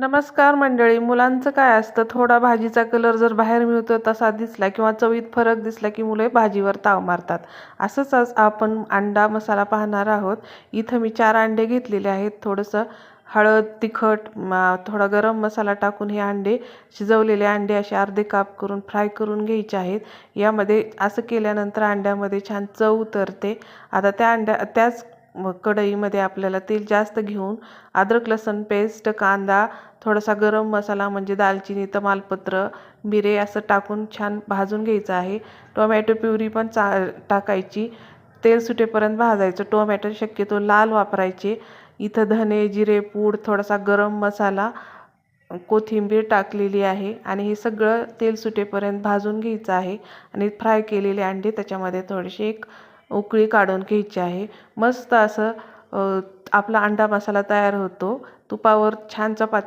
नमस्कार मंडळी मुलांचं काय असतं? थोडा भाजीचा कलर जर बाहेर मिळतो तसा दिसला किंवा चवीत फरक दिसला की मुले भाजीवर ताव मारतात. असंच आज आपण अंडा मसाला पाहणार आहोत. इथं मी चार अंडे घेतलेले आहेत. थोडंसं हळद तिखट थोडा गरम मसाला टाकून हे अंडे शिजवलेले अंडे असे अर्धे काप करून फ्राय करून घ्यायचे आहेत. यामध्ये असं केल्यानंतर अंड्यामध्ये छान चव उतरते. आता त्या अंड्या त्याच मग कढईमध्ये आपल्याला तेल जास्त घेऊन अद्रक लसूण पेस्ट कांदा थोडासा गरम मसाला म्हणजे दालचिनी तमालपत्र मिरे असं टाकून छान भाजून घ्यायचं आहे. टोमॅटो प्युरी पण चा टाकायची. तेल सुटेपर्यंत भाजायचं. टोमॅटो शक्यतो लाल वापरायचे. इथं धने जिरे पूड थोडासा गरम मसाला कोथिंबीर टाकलेली आहे आणि हे सगळं तेल सुटेपर्यंत भाजून घ्यायचं आहे. आणि फ्राय केलेले अंडे त्याच्यामध्ये थोडेसे एक उकळी काढून घ्यायची आहे. मस्त असं आपला अंडा मसाला तयार होतो. तुपावर छान चपात्या